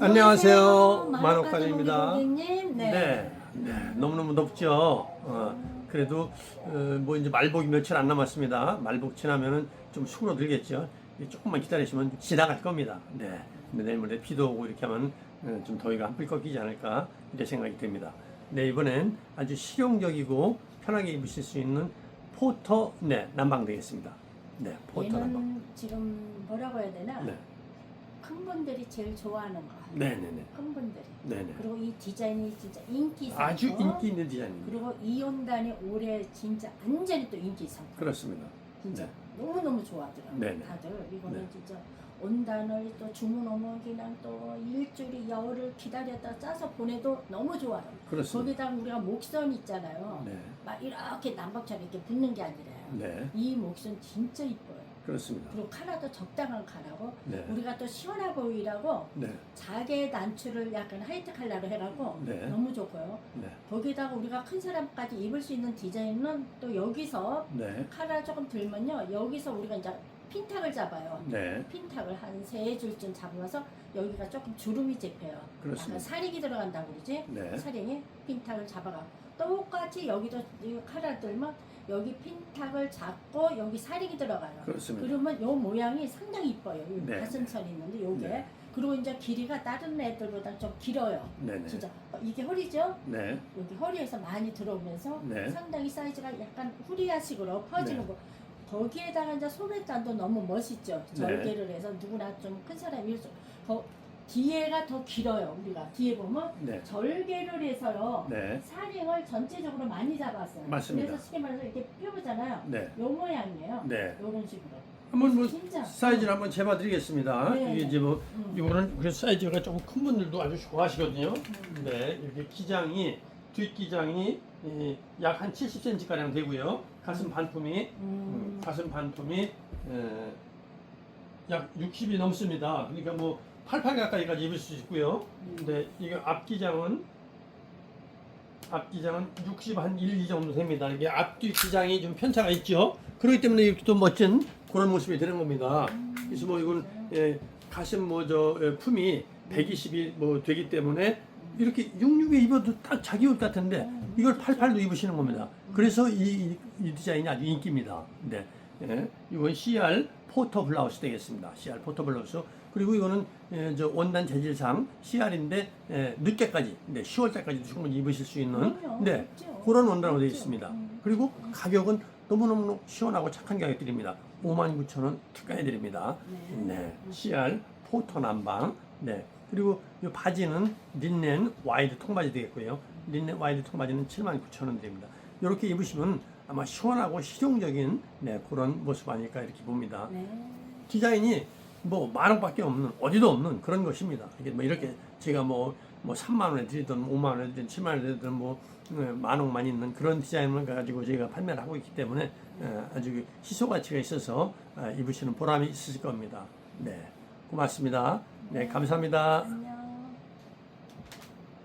안녕하세요. 고객님. 네. 네. 네. 너무너무 덥죠. 어, 그래도 어, 뭐 이제 말복이 며칠 안 남았습니다. 말복 지나면은 좀 수그러들겠죠. 이 조금만 기다리시면 지나갈 겁니다. 네. 근데 내일 모레 비도 오고 이렇게 하면 어, 좀 더위가 한풀 꺾이지 않을까 이렇게 생각이 듭니다. 네 이번엔 아주 실용적이고 편하게 입으실 수 있는 포터 네 난방 되겠습니다. 네 포터 난방. 지금 뭐라고 해야 되나? 네. 큰 분들이 제일 좋아하는 거. 네네네. 큰 분들이. 네네. 그리고 이 디자인이 진짜 인기 상품. 아주 인기 있는 디자인입니다. 그리고 이온단이 올해 진짜 완전히 또 인기 상품. 그렇습니다. 진짜 네. 너무 너무 좋아하더라고요. 네네. 다들 이거는 네. 진짜 온단을 또 주문 그냥 또 일주일이 열흘 기다렸다 짜서 보내도 너무 좋아요. 그렇습니다. 거기다 우리가 목선 있잖아요. 네. 막 이렇게 남방처럼 이렇게 붙는 게 아니라요. 네. 이 목선 진짜 이뻐요. 그렇습니다. 그리고 카라도 적당한 카라고 네. 우리가 또 시원해 보이라고 네. 자개 단추를 약간 하이트 컬러로 해가고 네. 너무 좋고요. 네. 거기다가 우리가 큰 사람까지 입을 수 있는 디자인은 또 여기서 네. 카라 조금 들면요. 여기서 우리가 이제 핀탁을 잡아요. 네. 핀탁을 한 세 줄쯤 잡아서 여기가 조금 주름이 잡혀요. 그렇습니다. 약간 살익이 들어간다고 그러지? 네. 살익이 핀탁을 잡아가. 똑같이 여기도 이 카라 들면 여기 핀탁을 잡고 여기 살익이 들어가요. 그렇습니다. 그러면 요 모양이 상당히 이뻐요. 이 네. 가슴선이 있는데 요게 네. 그리고 이제 길이가 다른 애들보다 좀 길어요. 네네. 진짜 어, 이게 허리죠? 네. 여기 허리에서 많이 들어오면서 네. 상당히 사이즈가 약간 후리아식으로 퍼지는 네. 거. 거기에다가 이제 소매단도 너무 멋있죠. 네. 절개를 해서 누구나 좀 큰 사람이 이럴 수. 거, 뒤에가 더 길어요. 우리가 뒤에 보면 네. 절개를 해서요. 네. 사ring을 전체적으로 많이 잡았어요. 맞습니다. 그래서 쉽게 말해서 이렇게 펴보잖아요. 네. 요 모양이에요. 네. 요런 식으로. 한번 뭐 진짜. 사이즈를 한번 재봐 드리겠습니다. 네, 이게 네. 이제 뭐 음. 이거는 그 사이즈가 조금 큰 분들도 아주 좋아하시거든요. 네. 이렇게 기장이 뒷기장이 약 한 70cm 가량 되고요. 가슴 반품이 음, 음. 가슴 반품이 에, 약 60이 넘습니다. 그러니까 뭐 88 가까이까지 입을 수 있고요. 근데 이거 앞기장은 앞기장은 60 한 1, 2 정도 됩니다. 이게 앞뒤 기장이 좀 편차가 있죠. 그렇기 때문에 이렇게 또 멋진 그런 모습이 되는 겁니다. 그래서 뭐 이건 예, 가슴 뭐 저 품이 120이 뭐 되기 때문에 이렇게 66에 입어도 딱 자기 옷 같은데 이걸 88도 입으시는 겁니다. 그래서 이, 이, 이 디자인이 아주 인기입니다. 네. 예, 이건 CR 포터 블라우스 되겠습니다. CR 포터 블라우스. 그리고 이거는 예, 저 원단 재질상 CR인데 예, 늦게까지, 네, 10월달까지도 충분히 입으실 수 있는 그럼요. 네. 그런 원단으로 되어. 있습니다. 음. 그리고 가격은 너무너무 시원하고 착한 가격들입니다. 59,000원 특가해 드립니다. 네. 네, CR 포터 난방. 네. 그리고 이 바지는 린넨 와이드 통바지 되겠고요. 린넨 와이드 통바지는 79,000원 됩니다. 이렇게 입으시면 아마 시원하고 실용적인 네, 그런 모습 아닐까 이렇게 봅니다. 네. 디자인이 뭐 만 원밖에 없는 어디도 없는 그런 것입니다. 이게 뭐 이렇게 제가 뭐 뭐 3만 원에 드리든 5만 원에 드리든 7만 원에 드리든 뭐만 원만 있는 그런 디자인을 가지고 저희가 판매를 하고 있기 때문에 에, 아주 희소 가치가 있어서 아, 입으시는 보람이 있으실 겁니다. 네, 고맙습니다. 네, 감사합니다.